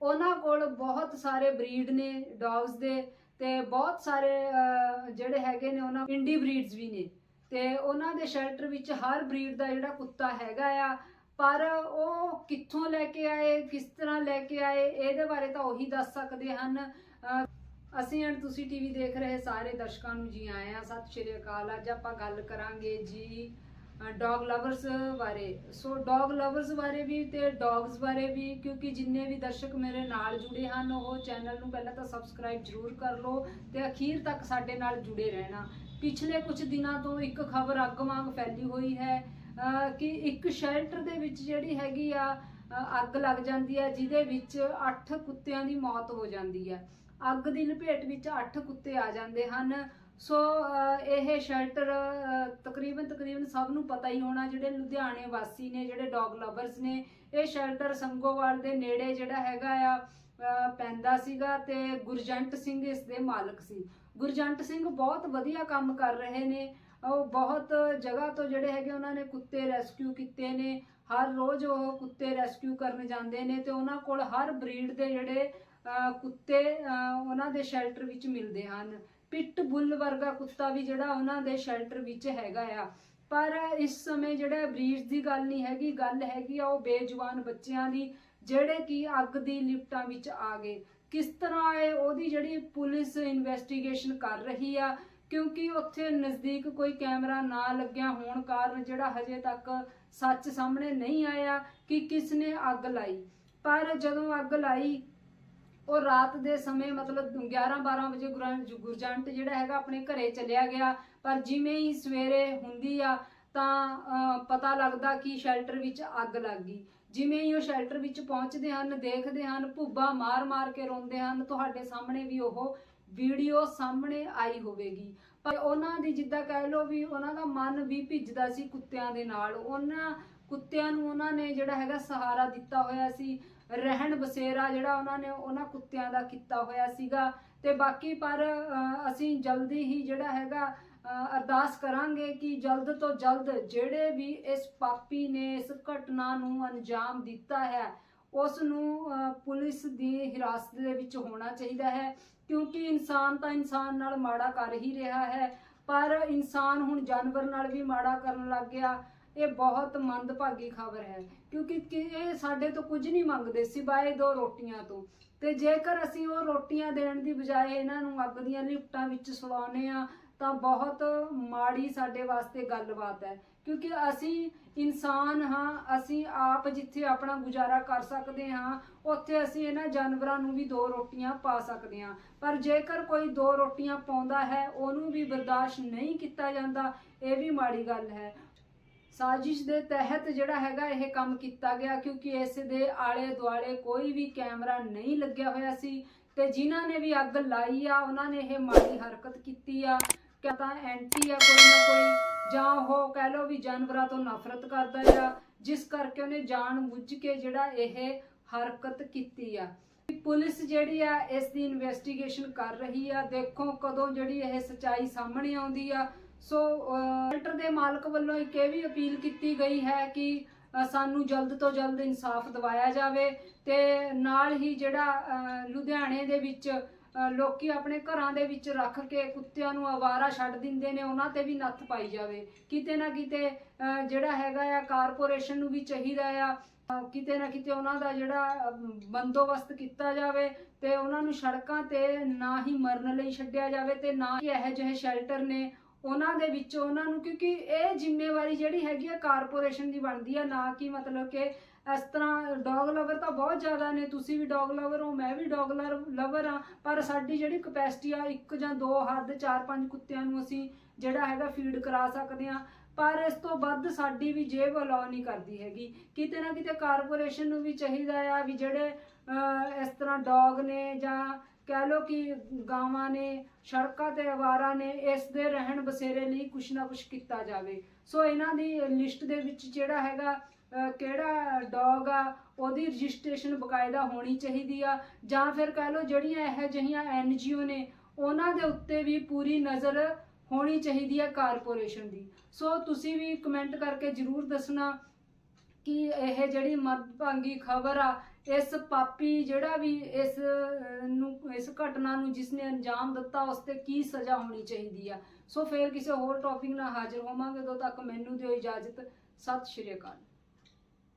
ਉਹਨਾਂ ਕੋਲ ਬਹੁਤ ਸਾਰੇ ਬਰੀਡ ਨੇ ਡੌਗਸ ਦੇ ਤੇ ਬਹੁਤ ਸਾਰੇ ਜਿਹੜੇ ਹੈਗੇ ਨੇ ਉਹਨਾਂ ਇੰਡੀ ਬਰੀਡਸ ਵੀ ਨੇ। ਤੇ ਉਹਨਾਂ ਦੇ ਸ਼ੈਲਟਰ ਵਿੱਚ ਹਰ ਬਰੀਡ ਦਾ ਜਿਹੜਾ ਕੁੱਤਾ ਹੈਗਾ ਆ, ਪਰ ਉਹ ਕਿੱਥੋਂ ਲੈ ਕੇ ਆਏ, ਕਿਸ ਤਰ੍ਹਾਂ ਲੈ ਕੇ ਆਏ, ਇਹਦੇ ਬਾਰੇ ਤਾਂ ਉਹੀ ਦੱਸ ਸਕਦੇ ਹਨ। ਅਸੀਂ ਐਂਡ ਤੁਸੀਂ ਟੀਵੀ ਦੇਖ ਰਹੇ ਸਾਰੇ ਦਰਸ਼ਕਾਂ ਨੂੰ ਜੀ ਆਏ ਆ ਸਤਿ ਸ਼੍ਰੀ ਅਕਾਲ। ਅੱਜ ਆਪਾਂ ਗੱਲ ਕਰਾਂਗੇ ਜੀ ਡੌਗ ਲਵਰਸ ਬਾਰੇ। ਸੋ ਡੌਗ ਲਵਰਸ ਬਾਰੇ ਵੀ ਤੇ ਡੌਗਸ ਬਾਰੇ ਵੀ, ਕਿਉਂਕਿ ਜਿੰਨੇ ਵੀ ਦਰਸ਼ਕ ਮੇਰੇ ਨਾਲ ਜੁੜੇ ਹਨ, ਉਹ ਚੈਨਲ ਨੂੰ ਪਹਿਲਾਂ ਤਾਂ ਸਬਸਕ੍ਰਾਈਬ ਜ਼ਰੂਰ ਕਰ ਲਓ ਤੇ ਅਖੀਰ ਤੱਕ ਸਾਡੇ ਨਾਲ ਜੁੜੇ ਰਹਿਣਾ। ਪਿਛਲੇ ਕੁਝ ਦਿਨਾਂ ਤੋਂ ਇੱਕ ਖਬਰ ਅੱਗ ਵਾਂਗ ਫੈਲੀ ਹੋਈ ਹੈ ਕਿ ਇੱਕ ਸ਼ੈਲਟਰ ਦੇ ਵਿੱਚ ਜਿਹੜੀ ਹੈਗੀ ਆ ਅੱਗ ਲੱਗ ਜਾਂਦੀ ਹੈ, ਜਿਹਦੇ ਵਿੱਚ 8 ਕੁੱਤਿਆਂ ਦੀ ਮੌਤ ਹੋ ਜਾਂਦੀ ਹੈ। ਅੱਗ ਦੀ ਲਪੇਟ ਵਿੱਚ 8 ਕੁੱਤੇ ਆ ਜਾਂਦੇ ਹਨ। ਸੋ ਇਹ ਸ਼ੈਲਟਰ ਤਕਰੀਬਨ ਤਕਰੀਬਨ ਸਭ ਨੂੰ ਪਤਾ ਹੀ ਹੋਣਾ, ਜਿਹੜੇ ਲੁਧਿਆਣੇ ਵਾਸੀ ਨੇ, ਜਿਹੜੇ ਡੌਗ ਲਵਰਸ ਨੇ, ਇਹ ਸ਼ੈਲਟਰ ਸੰਗੋਵਾਲ ਦੇ ਨੇੜੇ ਜਿਹੜਾ ਹੈਗਾ ਆ ਪੈਂਦਾ ਸੀਗਾ ਤੇ ਗੁਰਜੰਟ ਸਿੰਘ ਇਸ ਦੇ ਮਾਲਕ ਸੀ। ਗੁਰਜੰਟ ਸਿੰਘ ਬਹੁਤ ਵਧੀਆ ਕੰਮ ਕਰ ਰਹੇ ਨੇ। ਉਹ ਬਹੁਤ ਜਗ੍ਹਾ ਤੋਂ ਜਿਹੜੇ ਹੈਗੇ ਉਹਨਾਂ ਨੇ ਕੁੱਤੇ ਰੈਸਕਿਊ ਕੀਤੇ ਨੇ। ਹਰ ਰੋਜ਼ ਉਹ ਕੁੱਤੇ ਰੈਸਕਿਊ ਕਰਨ ਜਾਂਦੇ ਨੇ ਤੇ ਉਹਨਾਂ ਕੋਲ ਹਰ ਬਰੀਡ ਦੇ ਜਿਹੜੇ ਕੁੱਤੇ ਉਹਨਾਂ ਦੇ ਸ਼ੈਲਟਰ ਵਿੱਚ ਮਿਲਦੇ ਹਨ। ਪਿੱਟ ਬੁੱਲ ਵਰਗਾ ਕੁੱਤਾ ਵੀ ਜਿਹੜਾ ਉਹਨਾਂ ਦੇ ਸ਼ੈਲਟਰ ਵਿੱਚ ਹੈਗਾ ਆ। ਪਰ ਇਸ ਸਮੇਂ ਜਿਹੜਾ ਬਰੀਜ਼ ਦੀ ਗੱਲ ਨਹੀਂ ਹੈਗੀ, ਗੱਲ ਹੈਗੀ ਆ ਉਹ ਬੇਜਵਾਨ ਬੱਚਿਆਂ ਦੀ, ਜਿਹੜੇ ਕਿ ਅੱਗ ਦੀ ਲਿਫਟਾਂ ਵਿੱਚ ਆ ਗਏ। ਕਿਸ ਤਰ੍ਹਾਂ ਇਹ ਉਹਦੀ ਜਿਹੜੀ ਪੁਲਿਸ ਇਨਵੈਸਟੀਗੇਸ਼ਨ ਕਰ ਰਹੀ ਆ? ਕਿਉਂਕਿ ਉੱਥੇ ਨਜ਼ਦੀਕ ਕੋਈ ਕੈਮਰਾ ਨਾ ਲੱਗਿਆ ਹੋਣ ਕਾਰਨ ਜਿਹੜਾ ਹਜੇ ਤੱਕ ਸੱਚ ਸਾਹਮਣੇ ਨਹੀਂ ਆਇਆ ਕਿ ਕਿਸ ਨੇ ਅੱਗ ਲਾਈ। ਪਰ ਜਦੋਂ ਅੱਗ ਲਾਈ ਉਹ ਰਾਤ ਦੇ ਸਮੇਂ ਮਤਲਬ 11-12 ਵਜੇ ਗੁਰਾਂ- ਗੁਰਜੰਟ ਜਿਹੜਾ ਹੈਗਾ ਆਪਣੇ ਘਰੇ ਚਲਿਆ ਗਿਆ, ਪਰ ਜਿਵੇਂ ਹੀ ਸਵੇਰੇ ਹੁੰਦੀ ਆ ਤਾਂ ਪਤਾ ਲੱਗਦਾ ਕਿ ਸ਼ੈਲਟਰ ਵਿੱਚ ਅੱਗ ਲੱਗ ਗਈ। ਜਿਵੇਂ ਹੀ ਉਹ ਸ਼ੈਲਟਰ ਵਿੱਚ ਪਹੁੰਚਦੇ ਹਨ, ਦੇਖਦੇ ਹਨ, ਭੁੱਬਾ ਮਾਰ-ਮਾਰ ਕੇ ਰੋਂਦੇ ਹਨ, ਤੁਹਾਡੇ ਸਾਹਮਣੇ ਵੀ ਉਹ ਵੀਡੀਓ ਸਾਹਮਣੇ ਆਈ ਹੋਵੇਗੀ। ਪਰ ਉਹਨਾਂ ਦੀ ਜਿੱਦਾਂ ਕਹਿ ਲਓ ਵੀ ਉਹਨਾਂ ਦਾ ਮਨ ਵੀ ਭਿੱਜਦਾ ਸੀ ਕੁੱਤਿਆਂ ਦੇ ਨਾਲ। ਉਹਨਾਂ ਕੁੱਤਿਆਂ ਨੂੰ ਉਹਨਾਂ ਨੇ ਜਿਹੜਾ ਹੈਗਾ ਸਹਾਰਾ ਦਿੱਤਾ ਹੋਇਆ ਸੀ। ਰਹਿਣ ਬਸੇਰਾ ਜਿਹੜਾ ਉਹਨਾਂ ਨੇ ਉਹਨਾਂ ਕੁੱਤਿਆਂ ਦਾ ਕੀਤਾ ਹੋਇਆ ਸੀਗਾ। ਤੇ ਬਾਕੀ ਪਰ ਅਸੀਂ ਜਲਦੀ ਹੀ ਜਿਹੜਾ ਹੈਗਾ ਅਰਦਾਸ ਕਰਾਂਗੇ ਕਿ ਜਲਦ ਤੋਂ ਜਲਦ ਜਿਹੜੇ ਵੀ ਇਸ ਪਾਪੀ ਨੇ ਇਸ ਘਟਨਾ ਨੂੰ ਅੰਜਾਮ ਦਿੱਤਾ ਹੈ, ਉਸ ਨੂੰ ਪੁਲਿਸ ਦੀ ਹਿਰਾਸਤ ਦੇ ਵਿੱਚ ਹੋਣਾ ਚਾਹੀਦਾ ਹੈ। ਕਿਉਂਕਿ ਇਨਸਾਨ ਤਾਂ ਇਨਸਾਨ ਨਾਲ ਮਾੜਾ ਕਰ ਹੀ ਰਿਹਾ ਹੈ, ਪਰ ਇਨਸਾਨ ਹੁਣ ਜਾਨਵਰ ਨਾਲ ਵੀ ਮਾੜਾ ਕਰਨ ਲੱਗ ਗਿਆ। ਇਹ ਬਹੁਤ ਮੰਦਭਾਗੀ ਖਬਰ ਹੈ, ਕਿਉਂਕਿ ਕਿ ਇਹ ਸਾਡੇ ਤੋਂ ਕੁਝ ਨਹੀਂ ਮੰਗਦੇ ਸਿਵਾਏ ਦੋ ਰੋਟੀਆਂ ਤੋਂ। ਤੇ ਜੇਕਰ ਅਸੀਂ ਉਹ ਰੋਟੀਆਂ ਦੇਣ ਦੀ ਬਜਾਏ ਇਹਨਾਂ ਨੂੰ ਅੱਗ ਦੀਆਂ ਲਿਫਟਾਂ ਵਿੱਚ ਸੁਲਾਉਨੇ ਆ ਤਾਂ ਬਹੁਤ ਮਾੜੀ ਸਾਡੇ ਵਾਸਤੇ ਗੱਲਬਾਤ ਹੈ। ਕਿਉਂਕਿ ਅਸੀਂ ਇਨਸਾਨ ਹਾਂ, ਅਸੀਂ ਆਪ ਜਿੱਥੇ ਆਪਣਾ ਗੁਜ਼ਾਰਾ ਕਰ ਸਕਦੇ ਹਾਂ, ਉੱਥੇ ਅਸੀਂ ਇਹਨਾਂ ਜਾਨਵਰਾਂ ਨੂੰ ਵੀ ਦੋ ਰੋਟੀਆਂ ਪਾ ਸਕਦੇ ਹਾਂ। ਪਰ ਜੇਕਰ ਕੋਈ ਦੋ ਰੋਟੀਆਂ ਪਾਉਂਦਾ ਹੈ, ਉਹਨੂੰ ਵੀ ਬਰਦਾਸ਼ਤ ਨਹੀਂ ਕੀਤਾ ਜਾਂਦਾ, ਇਹ ਵੀ ਮਾੜੀ ਗੱਲ ਹੈ। ਸਾਜ਼ਿਸ਼ ਦੇ ਤਹਿਤ ਜਿਹੜਾ ਹੈਗਾ ਇਹ ਕੰਮ ਕੀਤਾ ਗਿਆ ਕਿਉਂਕਿ ਇਸ ਦੇ ਆਲੇ ਦੁਆਲੇ ਕੋਈ ਵੀ ਕੈਮਰਾ ਨਹੀਂ ਲੱਗਿਆ ਹੋਇਆ ਸੀ ਤੇ ਜਿਨ੍ਹਾਂ ਨੇ ਵੀ ਅੱਗ ਲਾਈ ਆ, ਉਹਨਾਂ ਨੇ ਇਹ ਮਾੜੀ ਹਰਕਤ ਕੀਤੀ ਆ। ਕਿਆ ਤਾਂ ਐਂਟੀ ਆ ਕੋਈ ਨਾ ਕੋਈ, ਜਾਂ ਉਹ ਕਹਿ ਲਓ ਵੀ ਜਾਨਵਰਾਂ ਤੋਂ ਨਫ਼ਰਤ ਕਰਦਾ ਆ, ਜਿਸ ਕਰਕੇ ਉਹਨੇ ਜਾਣ ਬੁੱਝ ਕੇ ਜਿਹੜਾ ਇਹ ਹਰਕਤ ਕੀਤੀ ਆ। ਪੁਲਿਸ ਜਿਹੜੀ ਆ, ਇਸ ਦੀ ਇਨਵੈਸਟੀਗੇਸ਼ਨ ਕਰ ਰਹੀ ਆ। ਦੇਖੋ ਕਦੋਂ ਜਿਹੜੀ ਇਹ ਸਚਾਈ ਸਾਹਮਣੇ ਆਉਂਦੀ ਆ ਸੋ ਸ਼ੈਲਟਰ ਦੇ ਮਾਲਕ ਵੱਲੋਂ ਇੱਕ ਇਹ ਵੀ ਅਪੀਲ ਕੀਤੀ ਗਈ ਹੈ ਕਿ ਸਾਨੂੰ ਜਲਦ ਤੋਂ ਜਲਦ ਇਨਸਾਫ ਦਿਵਾਇਆ ਜਾਵੇ ਤੇ ਨਾਲ ਹੀ ਜਿਹੜਾ ਲੁਧਿਆਣੇ ਦੇ ਵਿੱਚ ਅ, ਲੋਕੀ ਆਪਣੇ ਘਰਾਂ ਦੇ ਵਿੱਚ ਰੱਖ ਕੇ ਕੁੱਤਿਆਂ ਨੂੰ ਆਵਾਰਾ ਛੱਡ ਦਿੰਦੇ ਨੇ ਉਹਨਾਂ ਤੇ ਵੀ ਨੱਥ ਪਾਈ ਜਾਵੇ। ਕਿਤੇ ਨਾ ਕਿਤੇ ਜਿਹੜਾ ਹੈਗਾ ਆ ਕਾਰਪੋਰੇਸ਼ਨ ਨੂੰ ਵੀ ਚਾਹੀਦਾ ਆ ਕਿਤੇ ਨਾ ਕਿਤੇ ਉਹਨਾਂ ਦਾ ਜਿਹੜਾ ਬੰਦੋਬਸਤ ਕੀਤਾ ਜਾਵੇ ਤੇ ਉਹਨਾਂ ਨੂੰ ਸੜਕਾਂ ਤੇ ਨਾ ਹੀ ਮਰਨ ਲਈ ਛੱਡਿਆ ਜਾਵੇ ਤੇ ਨਾ ਹੀ ਇਹੋ ਜਿਹੇ ਸ਼ੈਲਟਰ ਨੇ ਉਹਨਾਂ ਦੇ ਵਿੱਚ ਉਹਨਾਂ ਨੂੰ, ਕਿਉਂਕਿ ਇਹ ਜ਼ਿੰਮੇਵਾਰੀ ਜਿਹੜੀ ਹੈਗੀ ਆ ਕਾਰਪੋਰੇਸ਼ਨ ਦੀ ਬਣਦੀ ਆ, ਨਾ ਕਿ ਮਤਲਬ ਕਿ ਇਸ ਤਰ੍ਹਾਂ ਡੌਗ ਲਵਰ ਤਾਂ ਬਹੁਤ ਜ਼ਿਆਦਾ ਨੇ, ਤੁਸੀਂ ਵੀ ਡੌਗ ਲਵਰ ਹੋ, ਮੈਂ ਵੀ ਡੌਗ ਲਵਰ ਆ ਪਰ ਸਾਡੀ ਜਿਹੜੀ ਕਪੈਸਿਟੀ ਆ, ਇੱਕ ਜਾਂ ਦੋ ਹੱਦ, ਚਾਰ ਪੰਜ ਕੁੱਤਿਆਂ ਨੂੰ ਅਸੀਂ ਜਿਹੜਾ ਹੈਗਾ ਫੀਡ ਕਰਾ ਸਕਦੇ ਆ ਪਰ ਇਸ ਤੋਂ ਵੱਧ ਸਾਡੀ ਵੀ ਜੇਬ ਅਲਾਉ ਨਹੀਂ ਕਰਦੀ ਹੈਗੀ। ਕਿਤੇ ਨਾ ਕਿਤੇ ਕਾਰਪੋਰੇਸ਼ਨ ਨੂੰ ਵੀ ਚਾਹੀਦਾ ਆ ਵੀ ਜਿਹੜੇ ਇਸ ਤਰ੍ਹਾਂ ਡੌਗ ਨੇ ਜਾਂ ਕਹਿ ਲੋ ਕਿ ਗਾਵਾਂ ਨੇ, ਸੜਕਾਂ ਤੇ ਆਵਾਰਾ ਨੇ ਇਸ ਦੇ ਰਹਿਣ ਬਸੇਰੇ ਲਈ ਕੁਛ ਨਾ ਕੁਛ ਕੀਤਾ ਜਾਵੇ। ਸੋ ਇਹਨਾਂ ਦੀ ਲਿਸਟ ਦੇ ਵਿੱਚ ਜਿਹੜਾ ਹੈਗਾ ਕਿਹੜਾ ਡੌਗ ਆ, ਉਹਦੀ ਰਜਿਸਟ੍ਰੇਸ਼ਨ ਬਕਾਇਦਾ ਹੋਣੀ ਚਾਹੀਦੀ ਆ। ਜਾਂ ਫਿਰ ਕਹਿ ਲੋ ਜਿਹੜੀਆਂ ਇਹ ਜਿਹੀਆਂ ਐਨਜੀਓ ਨੇ, ਉਹਨਾਂ ਦੇ ਉੱਤੇ ਵੀ ਪੂਰੀ ਨਜ਼ਰ ਹੋਣੀ ਚਾਹੀਦੀ ਹੈ ਕਾਰਪੋਰੇਸ਼ਨ ਦੀ। ਸੋ ਤੁਸੀਂ ਵੀ ਕਮੈਂਟ ਕਰਕੇ ਜਰੂਰ ਦੱਸਣਾ। ਕਿ ਇਹ ਜਿਹੜੀ ਮਦਭਾਂਗੀ ਖਬਰ ਆ, ਇਸ ਪਾਪੀ ਜਿਹੜਾ ਵੀ ਇਸ ਨੂੰ, ਇਸ ਘਟਨਾ ਨੂੰ ਜਿਸ ਨੇ ਅੰਜਾਮ ਦਿੱਤਾ, ਉਸ ਤੇ ਕੀ ਸਜ਼ਾ ਹੋਣੀ ਚਾਹੀਦੀ ਆ? ਸੋ ਫੇਰ ਕਿਸੇ ਹੋਰ ਟੌਪਿਕ ਨਾਲ ਹਾਜ਼ਰ ਹੋਵਾਂਗੇ। ਉਦੋਂ ਤੱਕ ਮੈਨੂੰ ਦਿਓ ਇਜਾਜ਼ਤ। ਸਤਿ ਸ਼੍ਰੀ ਅਕਾਲ।